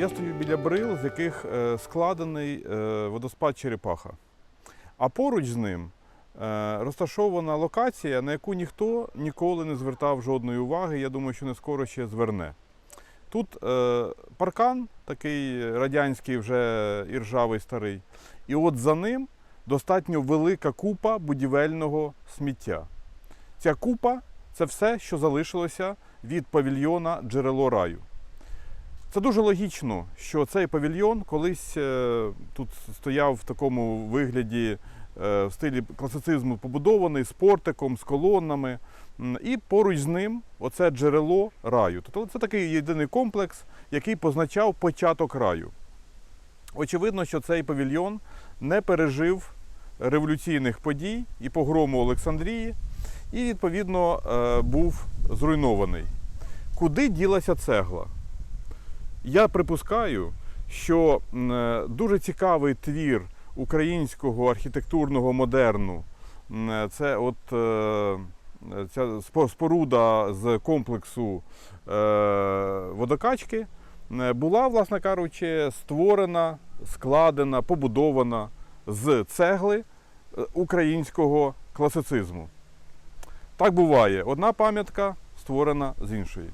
Я стою біля брил, з яких е, складений е, водоспад Черепаха. А поруч з ним е, розташована локація, на яку ніхто ніколи не звертав жодної уваги. Я думаю, що не скоро ще зверне. Тут паркан, такий радянський, вже іржавий старий. І от за ним достатньо велика купа будівельного сміття. Ця купа це все, що залишилося від павільйона Джерело раю. Це дуже логічно, що цей павільйон колись е, тут стояв в такому вигляді е, в стилі класицизму побудований з портиком, з колоннами. І поруч з ним оце джерело раю. Тобто це такий єдиний комплекс, який позначав початок раю. Очевидно, що цей павільйон не пережив революційних подій і погрому Олександрії, і, відповідно, е, був зруйнований. Куди ділася цегла? Я припускаю, що е, дуже цікавий твір українського архітектурного модерну. е, Це от е, ця споруда з комплексу водокачки була, власне кажучи, створена, складена, побудована з цегли українського класицизму. Так буває. Одна пам'ятка створена з іншої.